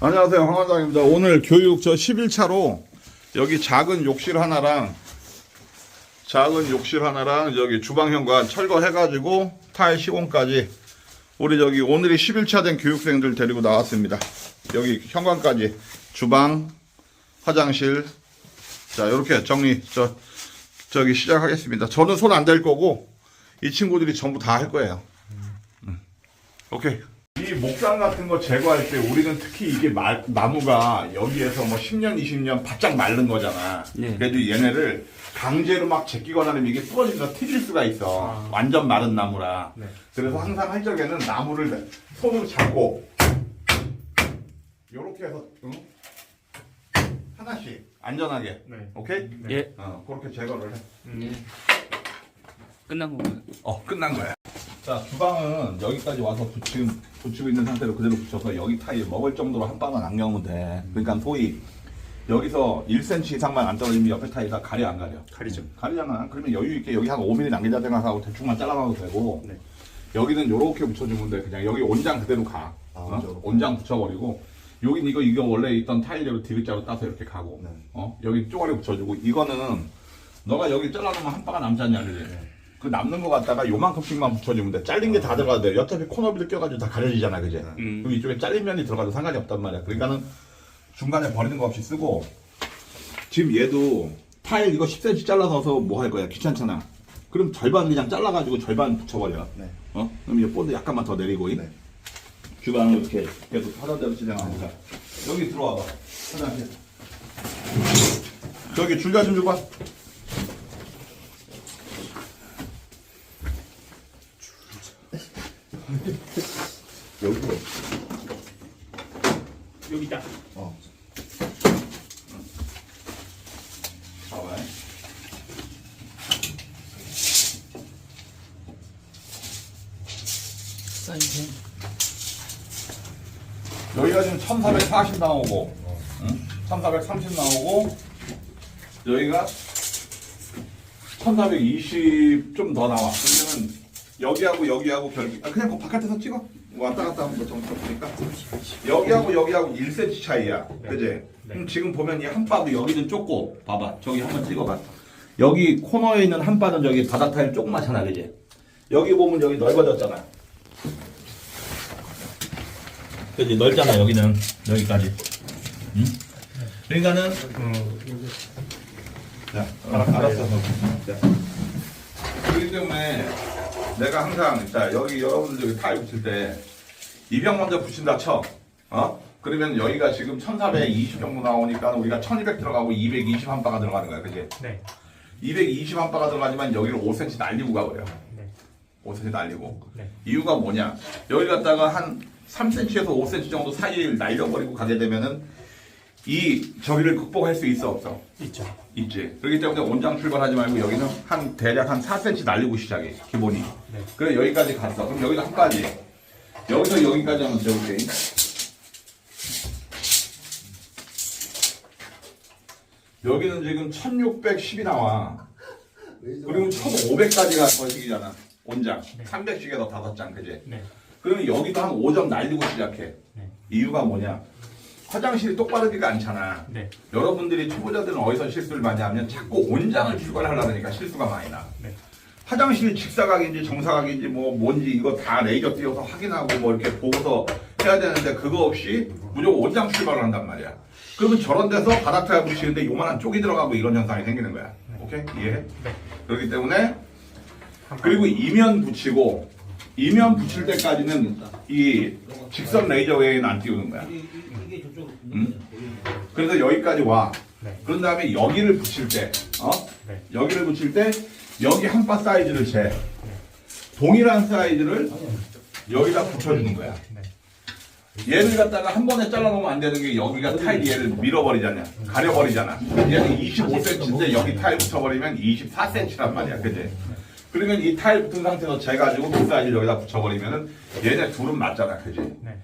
안녕하세요. 황 원장입니다. 오늘 교육 저 11차로 여기 작은 욕실 하나랑 작은 욕실 하나랑 여기 주방 현관 철거해 가지고 타일 시공까지 우리 저기 오늘이 11차 된 교육생들 데리고 나왔습니다. 여기 현관까지 주방, 화장실 자 이렇게 정리 저 저기 시작하겠습니다. 저는 손 안 댈 거고 이 친구들이 전부 다 할 거예요. 음. 오케이. 이 목상 같은 거 제거할 때 우리는 특히 이게 마- 나무가 여기에서 뭐 10년, 20년 바짝 마른 거잖아. 네. 그래도 얘네를 강제로 막 제끼거나 하면 이게 부러지면서 틀릴 수가 있어. 완전 마른 나무라. 네. 그래서 항상 할 적에는 나무를 손으로 잡고 요렇게 해서 응? 하나씩 안전하게. 네. 오케이? 예. 어, 그렇게 제거를 해. 끝난 건가요? 어, 끝난 거야. 자, 주방은 여기까지 와서 붙이고, 붙이고 있는 상태로 그대로 붙여서 여기 타일 먹을 정도로 한 방만 안 경우면 돼. 그러니까 소위 여기서 1cm 이상만 안 떨어지면 옆에 타일 다 가려 안 가려? 가리죠. 가리잖아. 그러면 여유 있게 여기 한 5mm 남기자 생각하고 대충만 잘라놔도 되고 네. 여기는 요렇게 붙여주면 돼. 그냥 여기 온장 그대로 가. 어? 온장 붙여버리고 여긴 이거 이거 원래 있던 타일대로 디귿자로 따서 이렇게 가고 어 여기 쪼가리 붙여주고 이거는 너가 여기 잘라놓으면 한 바가 남지 않냐 그지? 그 남는 거 갖다가 요만큼씩만 붙여주면 돼. 잘린 게 다 들어가도 돼. 어차피 코너비도 껴가지고 다 가려지잖아, 그지? 음. 그럼 이쪽에 잘린 면이 들어가도 상관이 없단 말이야. 그러니까는 중간에 버리는 거 없이 쓰고 지금 얘도 타일 이거 10cm 잘라 넣어서 뭐 할 거야? 귀찮잖아. 그럼 절반 그냥 잘라가지고 절반 붙여버려. 네. 어? 그럼 이 본드 약간만 더 내리고. 이 주방을 이렇게 계속 하던 대로 진행하니까. 여기 들어와봐. 화장실. 저기 줄자 좀 줘봐. 여기 여기 있다. 어. 봐봐. 사인펜. 여기가 지금 1440 나오고, 응? 1430 나오고, 여기가 1420 좀 더 나와. 그러면은 여기하고 여기하고 별기, 아, 그냥 그 바깥에서 찍어. 왔다 갔다 하는 거 정도 보니까. 여기하고 여기하고 1cm 차이야. 그지? 그럼 지금 보면 이 한 바도 여기는 좁고, 봐봐. 저기 한번 찍어봐. 여기 코너에 있는 한 바는 저기 바닥 타일 조그맣잖아. 그지? 여기 보면 여기 넓어졌잖아. 그지 넓잖아 여기는 여기까지. 응? 그러니까는 자 알았, 알았어. 자. 그렇기 때문에 내가 항상 자 여기 여러분들 여기 타일 붙일 때 이병 먼저 붙인다 쳐. 어? 그러면 여기가 지금 1420 정도 나오니까 우리가 1200 들어가고 220 한 바가 들어가는 거야. 그지? 네. 220 한 바가 들어가지만 여기를 5cm 날리고 가버려. 네. 5cm 날리고. 네. 이유가 뭐냐? 여기 갖다가 한 3cm에서 5cm 정도 사이를 날려버리고 가게 되면은 이 저기를 극복할 수 있어 없어? 있죠. 있지. 그렇기 때문에 원장 출발하지 말고 여기는 한 대략 한 4cm 날리고 시작해 기본이. 네. 그래 여기까지 갔어. 그럼 여기도 한 가지. 여기서 여기까지 한번 재볼게. 여기는 지금 1610이 나와. 그리고 1500까지가 거식이잖아. 원장. 300씩에서 다섯 장, 그지? 네. 그러면 여기도 한 5점 날리고 시작해. 네. 이유가 뭐냐? 화장실이 똑바르지가 않잖아. 네. 여러분들이 초보자들은 어디서 실수를 많이 하면 자꾸 온장을 출발하려니까 실수가 많이 나. 네. 화장실이 직사각인지 정사각인지 뭐 뭔지 이거 다 레이저 띄워서 확인하고 뭐 이렇게 보고서 해야 되는데 그거 없이 무조건 원장 출발을 한단 말이야. 그러면 저런 데서 바닥 타일 붙이는데 요만한 쪽이 들어가고 이런 현상이 생기는 거야. 오케이? 이해해? 네. 그렇기 때문에 그리고 이면 붙이고 이면 붙일 때까지는 이 직선 레이저 외에는 안 띄우는 거야. 응? 그래서 여기까지 와. 네. 그런 다음에 여기를 붙일 때, 어? 네. 여기를 붙일 때 여기 한 바 사이즈를 재. 동일한 사이즈를 여기다 붙여주는 거야. 네. 얘를 갖다가 한 번에 잘라놓으면 안 되는 게 여기가 타일 얘를 밀어버리잖아. 가려버리잖아. 얘는 25cm인데 여기 타일 붙여버리면 24cm란 말이야. 그지? 그러면 이 타일 붙은 상태에서 재가지고 그 사이즈를 여기다 붙여버리면은 얘네 둘은 맞잖아. 그지? 네.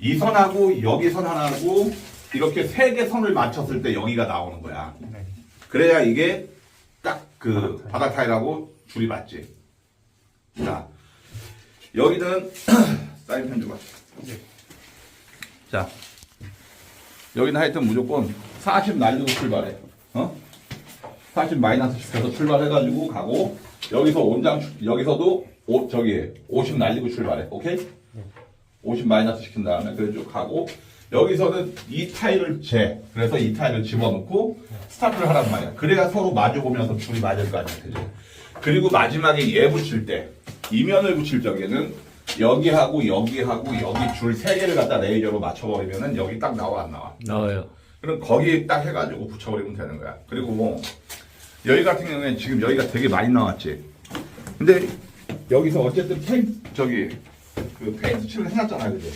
이 선하고 여기 선 하나고 이렇게 세 개 선을 맞췄을 때 여기가 나오는 거야. 네. 그래야 이게 딱 그 바닥 타일하고 줄이 맞지. 자, 여기는 사인펜 줘봐. 네. 자, 여기는 하여튼 무조건 40 날리고 출발해. 어? 40 마이너스 시켜서 출발해가지고 가고 여기서 온장 출- 여기서도 오, 저기 50 날리고 출발해. 오케이? 50 마이너스 시킨 다음에 그래 쭉 가고 여기서는 이 타일을 재. 그래서 이 타일을 집어넣고 스타트를 하란 말이야. 그래야 서로 마주 보면서 줄이 맞을 거 아니야. 그지? 그리고 마지막에 얘 붙일 때 이면을 붙일 적에는 여기하고 여기하고 여기 줄 세 개를 갖다 레이저로 맞춰버리면은 여기 딱 나와 안 나와? 나와요. 그럼 거기 딱 해가지고 붙여버리면 되는 거야. 그리고 뭐 여기 같은 경우에는 지금 여기가 되게 많이 나왔지. 근데 여기서 어쨌든 페인 저기 그 페인트 칠을 해놨잖아, 그지?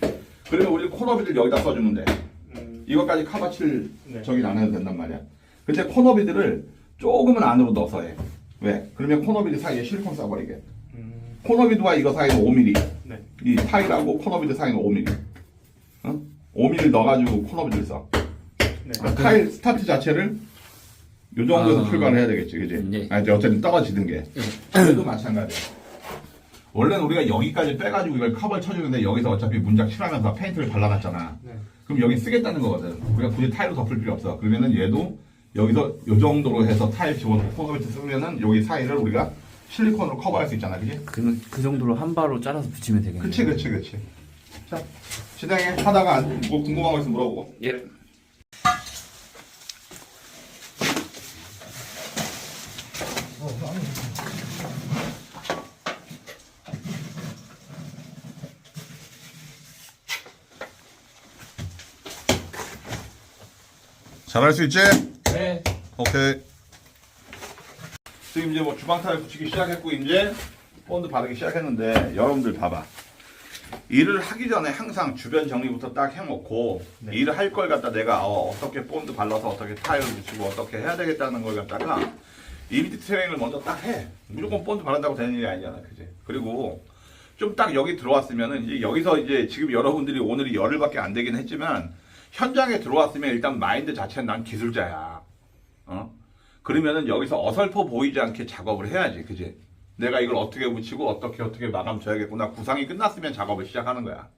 네. 그러면 우리 코너비들 여기다 써주면 돼. 음, 이것까지 카바 칠 네. 저기 안 해도 된단 말이야. 근데 코너비들을 조금은 안으로 넣어서 해. 왜? 그러면 코너비들 사이에 실리콘 싸버리게. 음, 코너비드와 이거 사이는 5mm. 네. 이 타일하고 코너비드 사이는 5mm. 어? 5mm 넣어가지고 코너비들 써. 네. 그러니까 타일 스타트 자체를 요 정도에서 아. 출발을 해야 되겠지, 그지? 네. 아니, 어쨌든 떨어지는 게. 그래도 마찬가지야. 원래는 우리가 여기까지 빼가지고 이걸 커버를 쳐주는데 여기서 어차피 문짝 칠하면서 페인트를 발라놨잖아. 네. 그럼 여기 쓰겠다는 거거든. 우리가 굳이 타일로 덮을 필요 없어. 그러면은 얘도 여기서 요 정도로 해서 타일 집어넣고 코너비트 쓰면은 여기 사이를 우리가 실리콘으로 커버할 수 있잖아, 그지? 그러면 그 정도로 한 바로 잘라서 붙이면 되겠네요. 그치, 그치, 그치. 자, 진행해. 하다가 안- 뭐 궁금한 거 있으면 물어보고. 예. 잘할 수 있지? 네. 오케이. 지금 이제 뭐 주방 타일 붙이기 시작했고 이제 본드 바르기 시작했는데 여러분들 봐봐. 일을 하기 전에 항상 주변 정리부터 딱 해놓고 네. 일을 할 걸 갖다 내가 어, 떻게 본드 발라서 어떻게 타일을 붙이고 어떻게 해야 되겠다는 걸 갖다가 이미지 트레이닝을 먼저 딱 해. 무조건 본드 바른다고 되는 일이 아니잖아, 그지? 그리고 좀 딱 여기 들어왔으면은 이제 여기서 이제 지금 여러분들이 오늘이 열흘밖에 안 되긴 했지만 현장에 들어왔으면 일단 마인드 자체는 난 기술자야. 어? 그러면은 여기서 어설퍼 보이지 않게 작업을 해야지, 그지? 내가 이걸 어떻게 붙이고 어떻게 어떻게 마감 줘야겠구나. 구상이 끝났으면 작업을 시작하는 거야.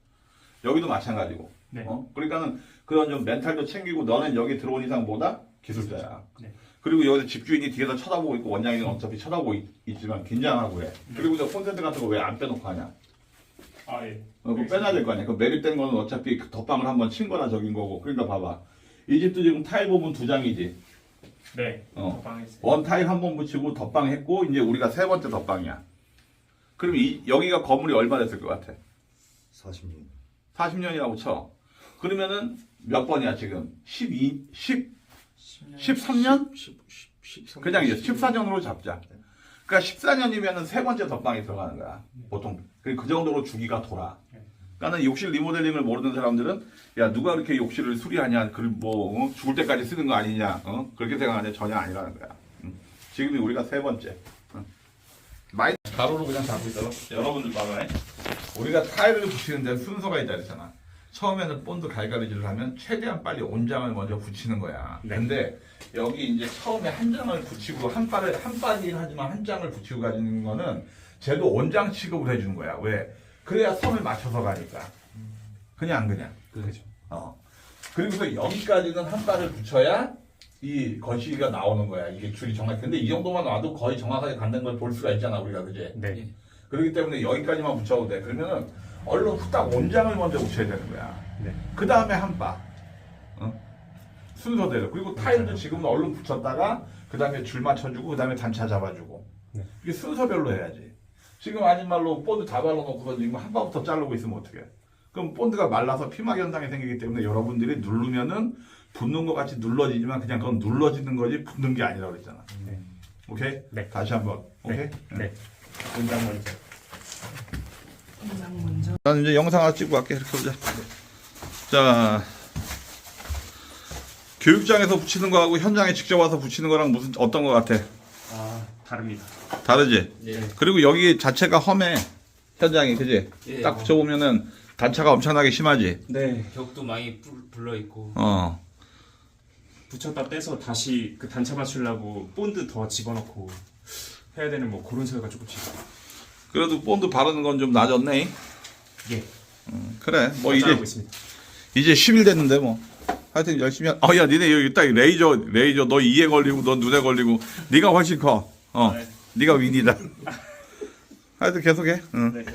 여기도 마찬가지고. 네. 어? 그러니까는 그런 좀 멘탈도 챙기고 너는 여기 들어온 이상 뭐다? 기술자야. 네. 그리고 여기서 집주인이 뒤에서 쳐다보고 있고 원장님은 어차피 쳐다보고 있, 지만 긴장하고 해. 그리고 저 콘센트 같은 거 왜 안 빼놓고 하냐? 아, 예. 어, 그거 빼놔야 될 거 아니야. 그 매립된 거는 어차피 그 덧방을 한번 친 거나 적인 거고. 그러니까 봐봐. 이 집도 지금 타일 부분 두 장이지. 네. 어. 원 타일 한 번 붙이고 덧방 했고 이제 우리가 세 번째 덧방이야. 그럼 이, 여기가 건물이 얼마 됐을 것 같아? 40년. 40년이라고 쳐. 그러면은 몇 번이야 지금? 12, 10, 13년? 10, 10, 13. 그냥 이제 14년으로 잡자. 그러니까 14년이면은 세 번째 덧방이 들어가는 거야. 보통. 그리고 그 정도로 주기가 돌아. 그러니까 욕실 리모델링을 모르는 사람들은 야 누가 그렇게 욕실을 수리하냐, 그뭐 어? 죽을 때까지 쓰는 거 아니냐, 어? 그렇게 생각하는데 전혀 아니라는 거야. 음. 지금이 우리가 세 번째. 어. 마이 가로로 그냥 잡고 있어. 여러분들 봐봐요. 우리가 타일을 붙이는 데 순서가 있다 그랬잖아. 처음에는 본드 갈가리질을 하면 최대한 빨리 온장을 먼저 붙이는 거야. 네. 근데 여기 이제 처음에 한 장을 붙이고 한 발을 한 발이긴 하지만 한 장을 붙이고 가지는 거는 쟤도 온장 취급을 해주는 거야. 왜? 그래야 선을 맞춰서 가니까. 그냥 그냥. 그죠. 어. 그리고서 여기까지는 한 발을 붙여야 이 거시기가 나오는 거야. 이게 줄이 정확히. 근데 이 정도만 와도 거의 정확하게 간다는 걸 볼 수가 있잖아, 우리가 그제. 네. 그렇기 때문에 여기까지만 붙여도 돼. 그러면은 얼른 후딱 온장을 먼저 붙여야 되는 거야. 네. 그 다음에 한 바. 어? 순서대로. 그리고 타일도 지금은 얼른 붙였다가 그 다음에 줄 맞춰주고 그 다음에 단차 잡아주고. 네. 이게 순서별로 해야지. 지금 아닌 말로 본드 다 발라놓고서 지금 한 바부터 자르고 있으면 어떡해. 그럼 본드가 말라서 피막 현상이 생기기 때문에 여러분들이 누르면은 붙는 것 같이 눌러지지만 그냥 그건 눌러지는 거지 붙는 게 아니라고 그랬잖아. 네. 오케이? 네. 다시 한번. 오케이? 네. 문장 먼 저. 나는 이제 영상 하나 찍고 갈게. 이렇게 보자. 자, 교육장에서 붙이는 거하고 현장에 직접 와서 붙이는 거랑 무슨 어떤 거 같아? 아, 다릅니다. 다르지? 예. 그리고 여기 자체가 험해. 현장이 그지? 예. 딱 붙여보면은 단차가 엄청나게 심하지. 네. 벽도 많이 불, 불러 있고. 어. 붙였다 떼서 다시 그 단차 맞추려고 본드 더 집어넣고 해야 되는 뭐 그런 소리가 조금씩 그래도 본드 바르는 건 좀 낮았네. 예 그래. 뭐 이제 있습니다. 이제 10일 됐는데 뭐. 하여튼 열심히 하. 어 야 니네 여기 딱 레이저 레이저 너 이에 걸리고 너 눈에 걸리고 네가 훨씬 커. 어. 네. 네가 윈이다. 하여튼 계속해. 응. 네.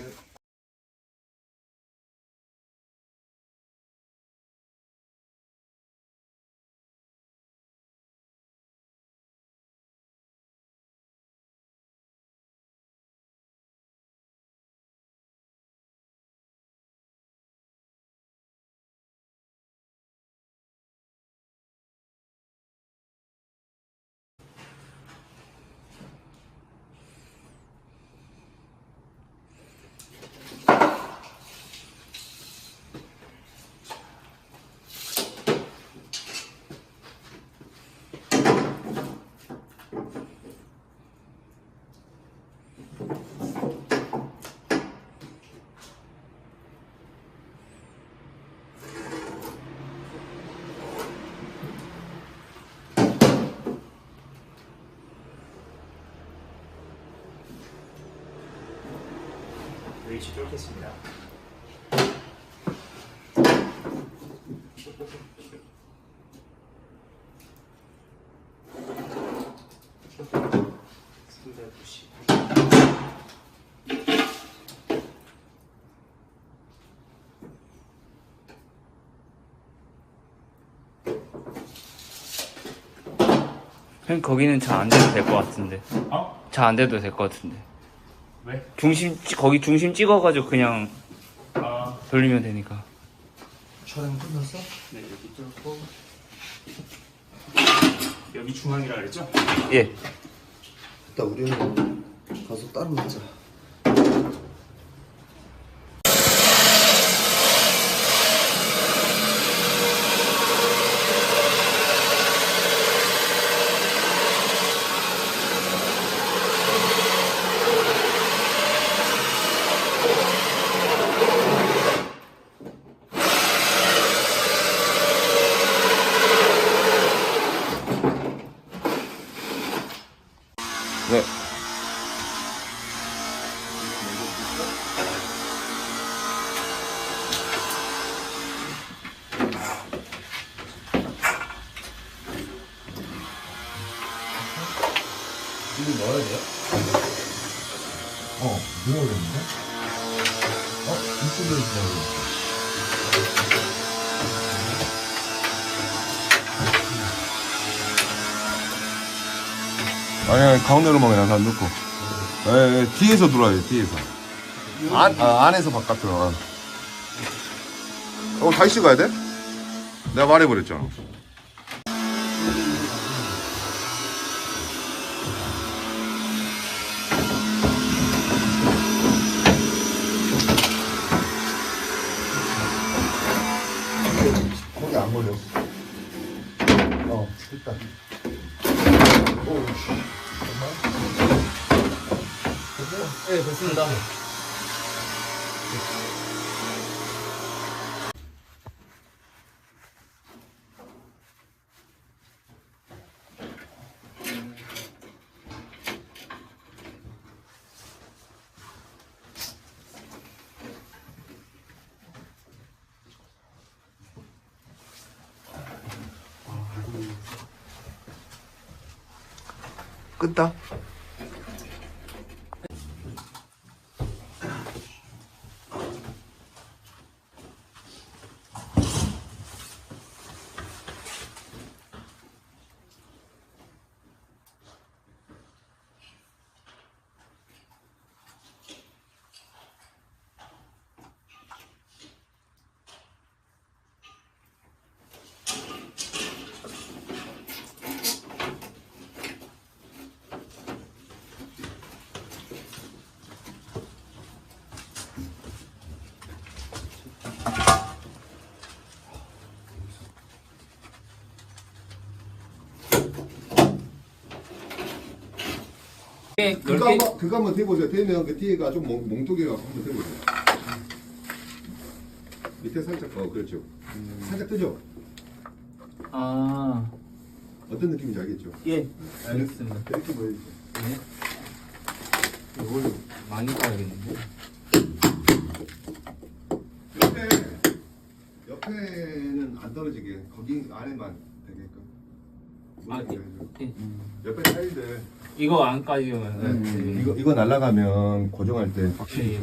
형 거기는 잘 안 돼도 될 것 같은데. 어? 잘 안 돼도 될 것 같은데. 왜? 중심 찍- 거기 중심 찍어가지고 그냥 아, 돌리면 되니까. 촬영 끝났어? 네 여기 뚫고 여기 중앙이라 그랬죠? 예. 일단 우리는 가서 따로 먹자. 가운데로만 그냥 다 넣고 예, 예, 뒤에서 들어야 돼 뒤에서 안, 아, 안에서 바깥으로 어 다시 가야 돼? 내가 말해버렸잖아. 거기 안 걸렸어. 어, 됐다. 오, 씨. 네, 됐습니다. 끄다 그거 한번 그거 한번 대보세요. 되면 그 뒤에가 좀 몽, 몽뚱이가 한번 대보세요. 밑에 살짝 어 그렇죠. 살짝 뜨죠. 아, 어떤 느낌인지 알겠죠. 예. 알겠습니다. 이렇게 보여야죠. 이걸 많이 봐야겠는데. 옆에 옆에는 안 떨어지게 거기 안에만 되게끔. 아, 고정이 예. 옆에 타일들 이거 안 까지면 네. 이거 이거 날아가면 고정할 때 확실히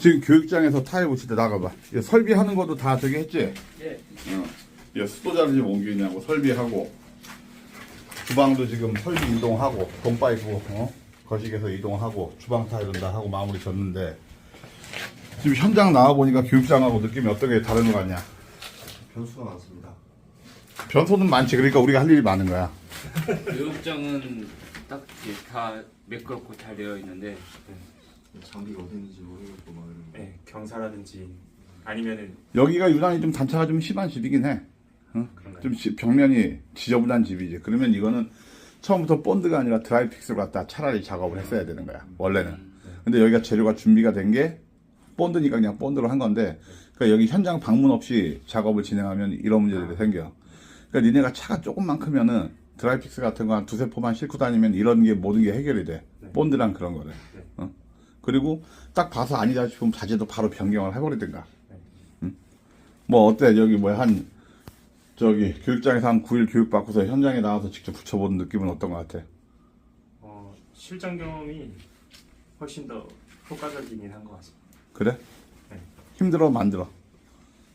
지금 교육장에서 타일 붙일 때 나가봐. 이거 설비하는 것도 다 되게 했지? 예. 어. 이거 습도자를 좀 옮기냐고 설비하고 주방도 지금 설비 이동하고 돈파이프 어? 거식에서 이동하고 주방 타일은 다 하고 마무리 졌는데 지금 현장 나와 보니까 교육장하고 느낌이 어떻게 다른 거 같냐? 변수가 많습니다. 변소는 많지. 그러니까 우리가 할 일이 많은 거야. 교육장은 딱 이렇게 다 매끄럽고 잘 되어 있는데 장비가 어디 있는지 모르겠고 막 이런. 네, 경사라든지 아니면은 여기가 유난히 좀 단차가 좀 심한 집이긴 해. 어? 그런가요? 좀 지- 벽면이 지저분한 집이지. 그러면 이거는 처음부터 본드가 아니라 드라이픽스로 갖다 차라리 작업을 했어야 되는 거야. 원래는. 근데 여기가 재료가 준비가 된 게 본드니까 그냥 본드로 한 건데 그러니까 여기 현장 방문 없이 작업을 진행하면 이런 문제들이 생겨. 그러니까 니네가 차가 조금만 크면은 드라이픽스 같은 거 한 두세 포만 싣고 다니면 이런 게 모든 게 해결이 돼. 본드랑 그런 거를. 어? 그리고 딱 봐서 아니다 싶으면 자재도 바로 변경을 해버리든가. 응? 뭐 어때 여기 뭐야 한 저기 교육장에서 한 9일 교육 받고서 현장에 나와서 직접 붙여보는 느낌은 어떤 것 같아? 어, 실전 경험이 훨씬 더 효과적이긴 한 것 같습니다. 그래? 네. 힘들어 만들어.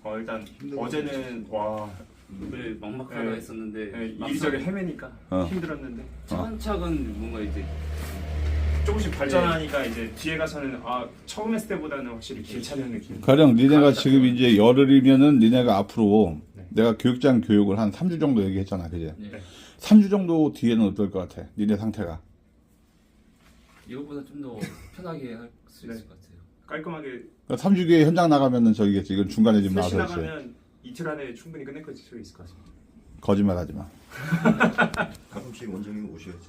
어, 일단 어제는 와왜 막막하다 네. 했었는데 네, 막상 이리저리 헤매니까 어. 힘들었는데 차근차근 뭔가 이제 조금씩 발전하니까 이제 뒤에 가서는 아 처음 했을 때보다는 확실히 괜찮은 느낌. 가령 니네가 아, 지금 이제 열흘이면은 니네가 앞으로 네. 내가 교육장 교육을 한 3주 정도 얘기했잖아, 그지? 네. 3주 정도 뒤에는 어떨 것 같아? 니네 상태가. 이것보다 좀 더 편하게 할 수 있을 네. 것 같아요. 깔끔하게 그러니까 3주 뒤에 현장 나가면은 저기겠지. 이건 중간에 좀 셋이 나와서 그렇지. 나가면 이틀 안에 충분히 끝낼 수 있을 것 같습니다. 거짓말 하지 마. 가끔씩 원장님 오셔야지.